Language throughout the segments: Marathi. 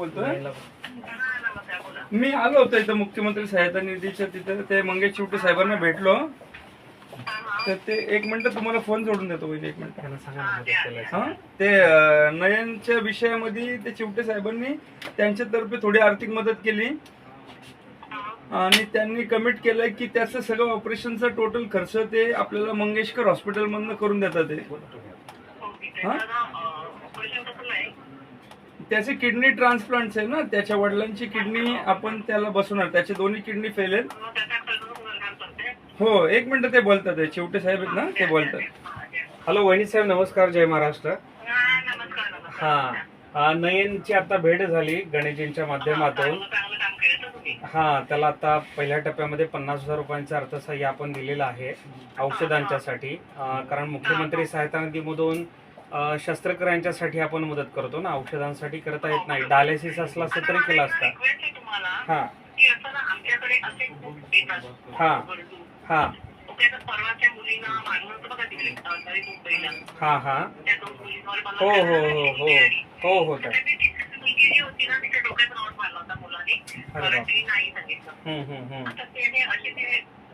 बोलतोय? मी आलो होतो इथं मुख्यमंत्री सहायता निधीच्या तिथं. ते मंगेश चिवटे साहेबांना भेटलो. तर ते एक मिनिट तुम्हाला फोन जोडून देतो वहिनी एक मिनिट. हा ते नयनच्या विषयामध्ये ते चिवटे साहेबांनी त्यांच्यातर्फे थोडी आर्थिक मदत केली. आणि त्यांनी कमिट केलंय की त्याचं सगळं ऑपरेशनचा टोटल खर्च ते आपल्याला मंगेशकर हॉस्पिटलमधनं करून देतात ते. हा? त्याचे किडनी ट्रान्सप्लांट आहे ना त्याच्या वडिलांची किडनी आपण त्याला बसवणार. त्याचे दोन्ही किडनी फेल आहेत. हो एक मिनिट ते बोलतात ते चिवटे साहेब आहेत ना ते बोलतात. हॅलो वहिनी साहेब नमस्कार जय महाराष्ट्र. हा नयनची आता भेट झाली गणेशजींच्या माध्यमातून. हा त्याला आता पहिल्या टप्प्यामध्ये पन्नास हजार रुपयांचं अर्थसहाय्य आपण दिलेलं आहे औषधांच्यासाठी. कारण मुख्यमंत्री सहायता निधीमधून शस्त्रक्रियांच्यासाठी आपण मदत करतो ना. औषधांसाठी करता येत नाही. डायलिसिस असला असं तरी केला असता. हा. हा. हा. हा हा. हो हो हो हो. हो हो, हो. तर हम्म हम्म हम्म.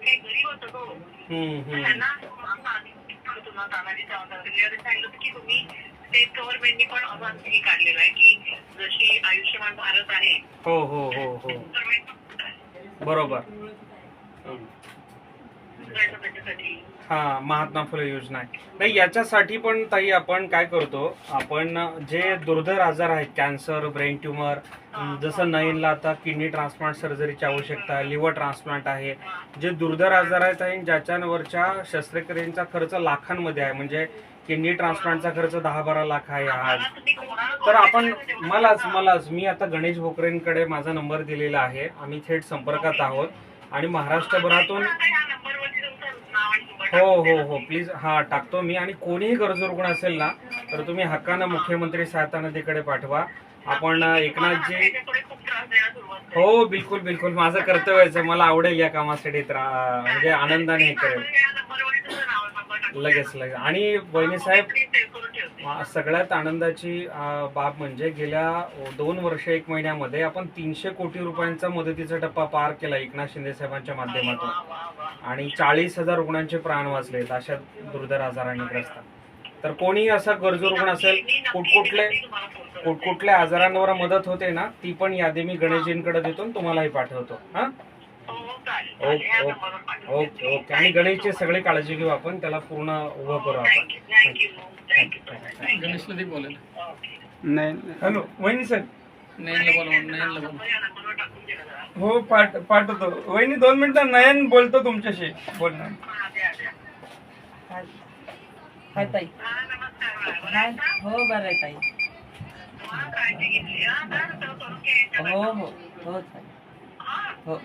ते गरीब होतं तो हम्म हम्म. त्यांना सांगितलं की तुम्ही स्टेट गव्हर्नमेंटनी पण असं हे काढलेलं आहे की जशी आयुष्यमान भारत आहे हो हो हो हो. बरोबर. हा महात्मा फुले योजना आहे. नाही याच्यासाठी पण ताई आपण काय करतो आपण जे दुर्धर आजार आहेत कॅन्सर ब्रेन ट्युमर जसं नयनला आता किडनी ट्रान्सप्लांट सर्जरीची आवश्यकता आहे लिव्हर ट्रान्सप्लांट आहे जे दुर्धर आजार आहेत आणि ज्याच्यावरच्या शस्त्रक्रियेचा खर्च लाखांमध्ये आहे म्हणजे किडनी ट्रान्सप्लांटचा खर्च दहा बारा लाख आहे आज. तर आपण मलाच मलाच मी आता गणेश भोकरेंकडे माझा नंबर दिलेला आहे आम्ही थेट संपर्कात आहोत. आणि महाराष्ट्रभरातून हो हो हो. प्लीज हा टाकतो मी. आणि कोणीही गरजू रुग्ण असेल ना तर तुम्ही हक्कानं मुख्यमंत्री सहायता निधीकडे पाठवा. आपण एकनाथजी हो बिलकुल बिलकुल. माझं कर्तव्यच मला आवडेल या कामासाठी म्हणजे आनंदाने हे करेल. लगेच लगेच. आणि बहिणी साहेब सगळ्यात आनंदाची बाब म्हणजे गेल्या दोन वर्ष एक महिन्यामध्ये आपण तीनशे कोटी रुपयांचा मदतीचा टप्पा पार केला एकनाथ शिंदे साहेबांच्या माध्यमातून. आणि चाळीस हजार रुग्णांचे प्राण वाचलेत अशा दुर्धर आजारांनी ग्रस्त. तर कोणी असा गरजू रुग्ण असेल कुठकुठले कुठकुठल्या आजारांवर मदत होते ना ती पण यादी मी गणेशजींकडे देतो आणि तुम्हालाही पाठवतो. हा? Okay okay. Okay okay. आणि गणेशची सगळी काळजी घेऊ आपण त्याला पूर्ण उभं करू आपण. गणेशला दे बोलेल. नाही. हॅलो वहिनी नयनला नयनला बोलवा. हो पाठ पाठवतो. वहिनी दोन मिनिटं नयन बोलतो तुमच्याशी. बोलणार हाय ताई. हाय हो बरं आहे ताई. हो हो हो ताई हो.